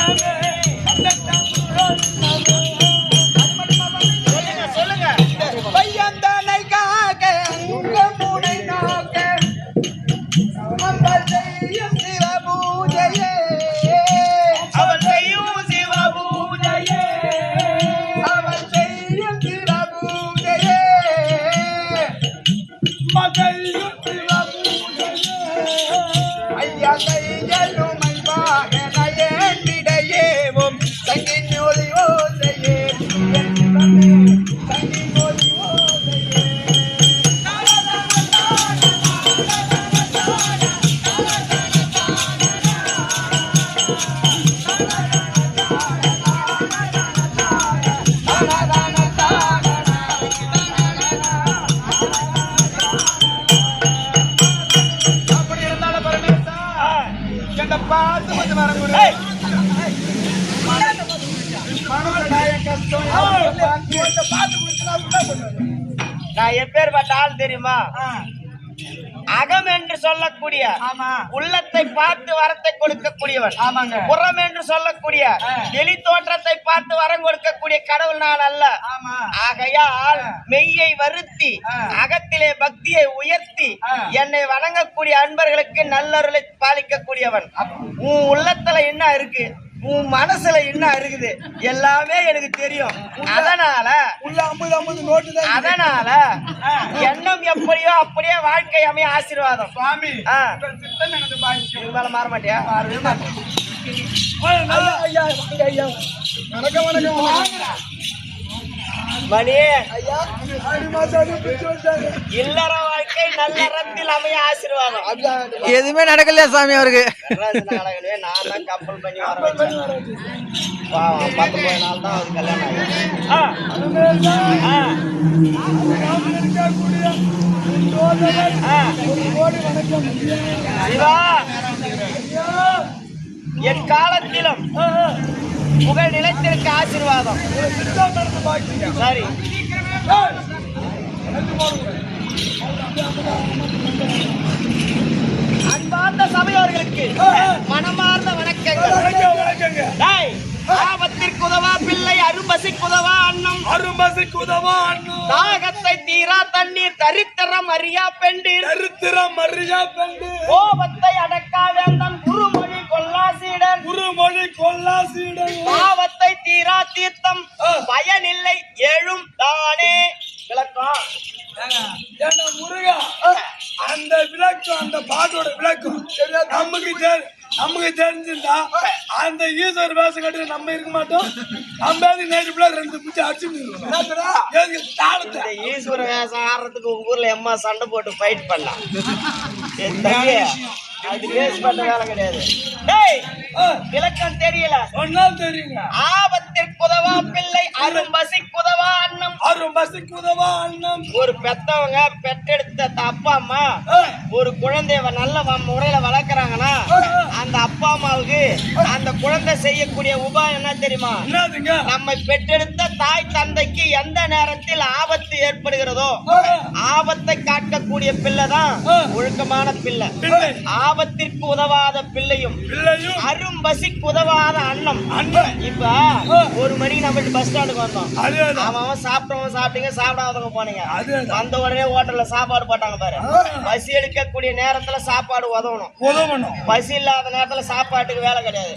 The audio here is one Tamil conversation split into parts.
Amen. நான் எப்பேற்பட்ட ஆள் தெரியுமா? அகம் என்று சொல்லக்கூடிய உள்ளத்தை பார்த்து வரத்தை கொடுக்கக்கூடியவன். புறம் என்று சொல்லக்கூடிய. வெளி தோற்றத்தை பார்த்து வரம் கொடுக்கக்கூடிய கடவுள் நான் அல்ல. ஆகையால். மெய்யை வருத்தி. அகத்திலே பக்தியை உயர்த்தி. என்னை வணங்கக்கூடிய அன்பர்களுக்கு நல்லருளை பாலிக்கக்கூடியவன். உன் உள்ளத்துல என்ன இருக்கு? உன் மனசுல என்ன இருக்குது? எல்லாமே எனக்கு தெரியும். அதனால உள்ள அம்பது அம்பது நோட்டு தான் அதனால எண்ணம் எப்படியோ அப்படியே வாழ்க்கை அமைய ஆசீர்வாதம். சுவாமி மேல மாற மாட்டியா? வணக்கம் வணக்கம். மணி. இல்லற வாழ்க்கை நல்லறத்தில் அமைய ஆசீர்வாதம். எதுவுமே நடக்கலையா சாமி அவருக்கு? நாடகமே நான் தான் கப்பல் பண்ணி வர பத்தொன்பது நாள் தான் கல்யாணம் சிவா என் காலத்திலும் புகழ் நிலைத்திருக்க ஆசீர்வாதம். சரி. அன்பார்ந்த சபையோர்களுக்கு மனமார்ந்த வணக்கங்கள். ஆபத்திற்கு உதவா பிள்ளை அரும்பசிக்கு உதவா அன்னம். அரும்பசுக்கு உதவா அண்ணு தாகத்தை தீரா தண்ணீர் தரித்திரம் அறியா பெண்டீர். சரித்திரம் அறியா பெண்டு கோபத்தை அடக்கா வேந்தன் குருமொழி கொல்லாசீடன் குருமொழி கொல்லாசீடன் பாவத்தை தீரா தீர்த்தம். பயனில்லை எழும் தானே. விளக்கம்? முருகா? அந்த விளக்கம் அந்த பாட்டோட விளக்கம் நமக்கு தெரி- நமக்கு தெரிஞ்சிருந்தா அந்த ஈஸ்வர் வேஷம் கட்டி நம்ம இருக்க மாட்டோம். நம்ம நேற்று ரெண்டு பிடிச்சி அடிச்சு தாளத்தை. இந்த ஈஸ்வர வேஷம் ஆடுறதுக்கு உங்க ஊர்ல எம்மா சண்டை போட்டு ஃபைட் பண்ணலாம் அது வேஸ்ட் பண்ண வேலை கிடையாது. டேய் விளக்கம் தெரியல. சொன்னால் தெரியுங்க ஆபத்திற்கு உதவா பிள்ளை? அரும்பசி குதவா அன்னம்? அரும் பசிக்கு உதவா அண்ணம் ஒரு பெத்தவங்க பெற்றெடுத்த அப்பா அம்மா ஒரு குழந்தைய நல்ல முறையில வளர்க்கறாங்கன்னா அந்த அப்பா அம்மாவுக்கு அந்த குழந்தை செய்யக்கூடிய உபாயம் என்ன தெரியுமா? நம்மை பெற்றெடுத்த தாய் தந்தைக்கு எந்த நேரத்தில் ஆபத்து ஏற்படுகிறதோ ஆபத்தை காட்டக்கூடிய பிள்ளை தான் ஒழுக்கமான பிள்ளை. ஆபத்திற்கு உதவாத பிள்ளையும் அரும் பசிக்கு உதவாத அன்னம். அண்ணன் இப்ப ஒரு மணிக்கு நம்ம பஸ் ஸ்டாண்டுக்கு வந்தோம். அவன் சாப்பிட்டவங்க சாப்பிட்டீங்க சாப்பிடாதவங்க போனீங்க. வந்த உடனே ஹோட்டல்ல சாப்பாடு போட்டாங்க பாரு. பசி எடுக்கக்கூடிய நேரத்துல சாப்பாடு உதவணும். உதவணும். பசி இல்லாத நேரத்துல சாப்பாட்டுக்கு வேலை கிடையாது.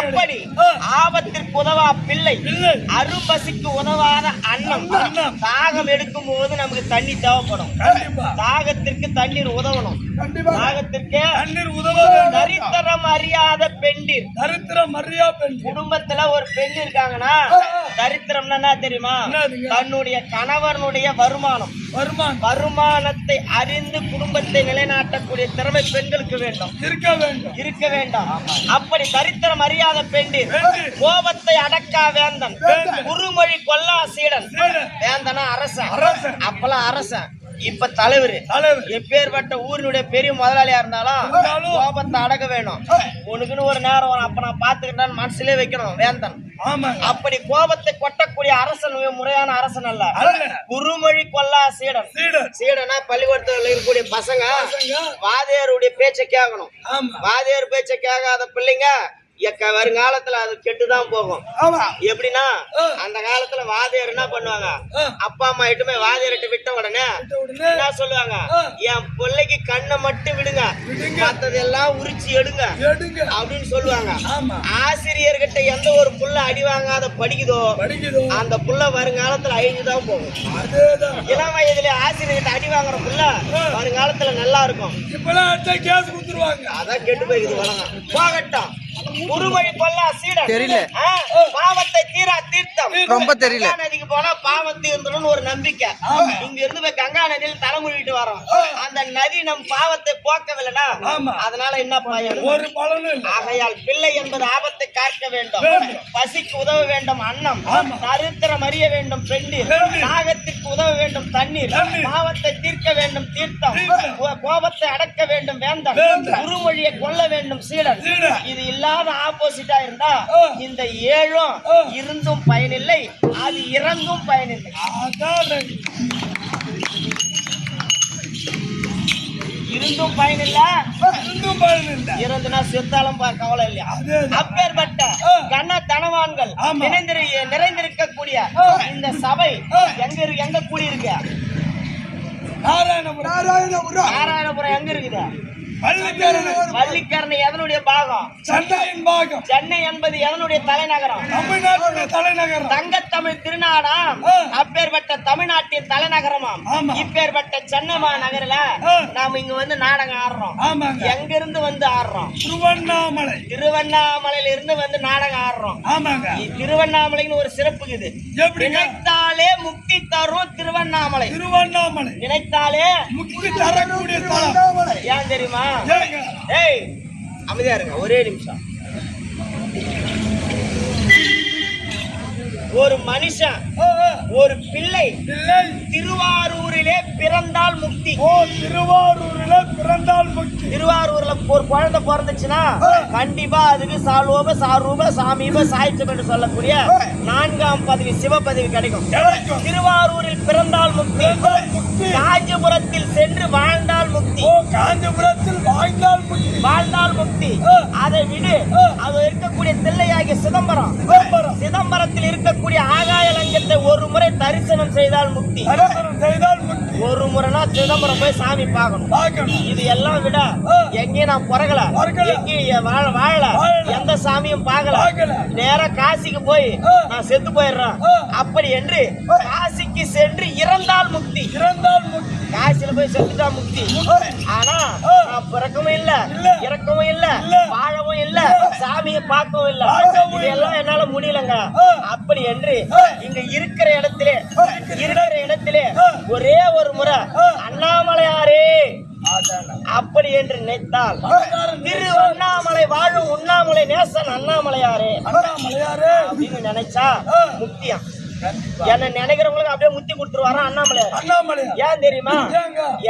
அப்படி. ஆபத்திற்கு உதவா பிள்ளை. அரும்பசிக்கு உதவாத அன்னம். தாகம் எடுக்கும் போது நமக்கு தண்ணி தேவைப்படும். தாகத்திற்கு தண்ணீர் உதவணும். தாகத்திற்கு தண்ணீர் உதவ வேண்டும் தரித்திரம் அறியாத பெண்டீர். தரித்திரம் மரியா பெண் குடும்பத்துல ஒரு பெண் இருக்காங்கன்னா தரித்திரம்னா என்ன தெரியுமா? தன்னுடைய கணவனுடைய வருமானம். வருமான் வருமானத்தை அறிந்து குடும்பத்தை நிலைநாட்டக்கூடிய திறமை பெண்களுக்கு வேண்டும். இருக்க வேண்டும். இருக்க வேண்டாம். அப்படி தரித்திரம் அறியாத பெண்டிர். கோபத்தை அடக்கா வேந்தன். குருமொழி கொல்லா சீடன். வேந்தனா. அரசன். அரசன். அப்பெல்லாம் அரசன். இப்ப தலைவர் எப்பேற்பட்ட ஊரினுடைய பெரிய முதலாளியா இருந்தாலும் கோபத்தை அடக்க வேணும். உனக்குன்னு ஒரு நேரம் வரும். அப்ப நான் பாத்துக்கிட்டான்னு மனசுலயே வைக்கணும் வேந்தன். அப்படி கோபத்தை கொட்டக்கூடிய அரசன் முறையான அரசன் அல்ல. குருமொழி கொல்லா சீடன். சீடன். பள்ளிக்கூடத்துல இருக்கக்கூடிய பசங்க. வாதியாருடைய பேச்சை கேட்கணும். வாதியார் பேச்சை கேட்காத பிள்ளைங்க வருங்காலத்துல அது கெட்டுதான் போகும். எப்படின்னா. அந்த காலத்துல வாதியார் என்ன பண்ணுவாங்க. அப்பா அம்மா இட்டுமே வாதியார்ட்ட விட்ட உடனே என்ன சொல்லுவாங்க. என் பிள்ளைக்கு கண்ணை மட்டும் விடுங்க. மத்ததெல்லாம் உரிச்சு எடுங்க. அப்படின்னு சொல்லுவாங்க. ஆசிரியர்கிட்ட எந்த ஒரு புள்ள அடி வாங்காத படிக்குதோ அந்த புள்ள வருங்காலத்துல அழிஞ்சுதான் போகும். இளம் வயதுல ஆசிரியர்கிட்ட அடி வாங்குற புள்ள வருங்காலத்துல நல்லா இருக்கும். அதான் கெட்டு போயிடுது உலகம். போகட்டும். தெரியல. தீரா தீர்த்தம் ரொம்ப தெரியல. நதிக்கு போனா பாவம் தீர்ந்துடும் ஒரு நம்பிக்கை. இங்க இருந்து போய் கங்கா நதியில் தலைமுழிட்டு வரோம் அந்த நதி நம் பாவத்தை போக்கவில்லைனா. அதனால என்ன பயன் ஒரு பலனும் ஆகையால் பிள்ளை என்பது ஆபத்தை காக்க வேண்டும். பசிக்கு உதவ வேண்டும் அன்னம் ஆமா. தரித்திரம் அறிய வேண்டும் பெண்ணீர் பெண்ணீர். நாகத்திற்கு உதவ வேண்டும் தண்ணீர். பாவத்தை தீர்க்க வேண்டும் தீர்த்தம் கோபத்தை அடக்க வேண்டும் வேந்தன். குருமொழியை கொல்ல வேண்டும் சீடன். இது இல்லாத ஆப்போசிட்டா இருந்தா. இந்த ஏழும். இருந்தும் பயனில்லை அது இறந்தும் பயனில்லை. இருந்தும் பயனில்லை இன்னும் பலன் இல்லை இறந்துனா செத்தாலும் கவலை இல்லையா. அப்பேற்பட்ட. கன தனவான்கள். நிறைந்திரு நிறைந்திருக்கக்கூடிய. இந்த சபை. எங்க எங்க கூடி இருக்கு நாராயணபுரம். நாராயணபுரம். நாராயணபுரம் எங்க இருக்குது? பள்ளிக்கரணை எதனுடைய பாகம்? சண்டையின் பாகம். சென்னை என்பது எதனுடைய தலைநகரம்? தமிழ்நாட்டுடைய தலைநகரம். தங்கத்தமிழ் திருநாடாம். அப்பேற்பட்ட தமிழ்நாட்டின் தலைநகரமாம். இப்பேற்பட்ட சென்னை மாநகரில ஆ. நாம இங்க வந்து நாடகம் ஆடுறோம். எங்க இருந்து வந்து ஆடுறோம்? திருவண்ணாமலை. திருவண்ணாமலையில இருந்து வந்து நாடகம் ஆடுறோம். ஆமாங்க. திருவண்ணாமலைன்னு ஒரு சிறப்பு இது எப்படிங்க? நினைத்தாலே முக்தி தரும் திருவண்ணாமலை. திருவண்ணாமலை. நினைத்தாலே முக்தி தரக்கூடிய ஏன் தெரியுமா? ஏய் அமைதியா இருங்க ஒரே நிமிஷம். ஒரு மனுஷன். ஒரு பிள்ளை இல்லை திருவாரூரிலே பிறந்தால் முக்தி. ஓ திருவாரூரில் பிறந்தால் முக்தி. திருவாரூர்ல ஒரு குழந்தை பிறந்துச்சுன்னா கண்டிப்பா அதுக்கு சாலோப சாரூப சாமீப சாய்ச்சம் என்று சொல்லக்கூடிய நான்காம் பதவி சிவ பதவி கிடைக்கும். திருவாரூரில் பிறந்தால் முக்தி. காஞ்சிபுரத்தில் சென்று வாழ்ந்தால் முக்தி. ஓ காஞ்சிபுரத்தில் வாழ்ந்தால் முக்தி. வாழ்ந்தால் முக்தி. அதை விடு. அது இருக்கக்கூடிய தில்லையாகிய சிதம்பரம். சிதம்பரத்தில் இருக்கக்கூடிய ஆகாய லங்கத்தை ஒரு முறை தரிசனம் செய்தால் முக்தி செய்தால் ஒரு முறைனா சிதம்பரம் போய் சாமி பார்க்கணும் இது எல்லாம் விட. எங்கேயும் நான் பிறகல. எங்கேயும் வாழ வாழல. எந்த சாமியும் பார்க்கல பார்க்கல. நேரா காசிக்கு போய். நான் செத்து போயிடுறேன். அப்படி என்று காசிக்கு சென்று இறந்தால் முக்தி இறந்தால் முக்தி காசில போய் செத்துட்டா முக்தி ஆனா பிறக்கவும் இல்ல. இறக்கவும் இல்ல. வாழவும் இல்ல சாமியை பார்க்கவும் இல்ல இதெல்லாம் என்னால முடியலங்க. அப்படி என்று. இங்க இருக்கிற இடத்திலே இருக்கிற இடத்திலே. ஒரே ஒரு முறை. அண்ணாமலையாரே. அப்படி என்று நினைத்தால் திரு அண்ணாமலை வாழும் உண்ணாமலை நேசன் அண்ணாமலையாரே அப்படின்னு நினைச்சா ஆ. என்ன நினைக்கிறவங்களுக்கு அப்படியே முத்தி கொடுத்துருவாரா அண்ணாமலையார் அண்ணாமலையார் ஏன் தெரியுமா?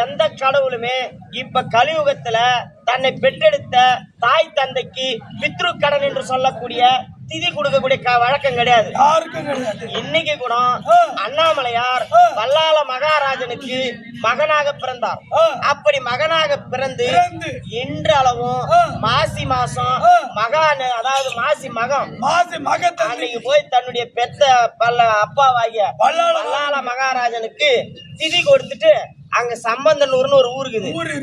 எந்த கடவுளுமே இப்ப கலியுகத்துல தன்னை பெற்றெடுத்த தாய் தந்தைக்கு பித்ரு கடன் என்று சொல்லக்கூடிய திதி கொடுக்கக்கூடிய வழக்கம் கிடையாது யாருக்கும் கிடையாது இன்னைக்கு கூட. அண்ணாமலையார். வல்லால மகாராஜனுக்கு மகனாக பிறந்தார். அப்படி மகனாக பிறந்து இன்றளவும். மாசி மாசம். மகான் அதாவது மாசி மகம் மாசி அன்னைக்கு போய் தன்னுடைய பெத்த பல்ல அப்பாவாகிய வல்லால மகாராஜனுக்கு திதி கொடுத்துட்டு அங்க சம்பந்தனூர்னு ஒரு ஊருக்குது ஊரு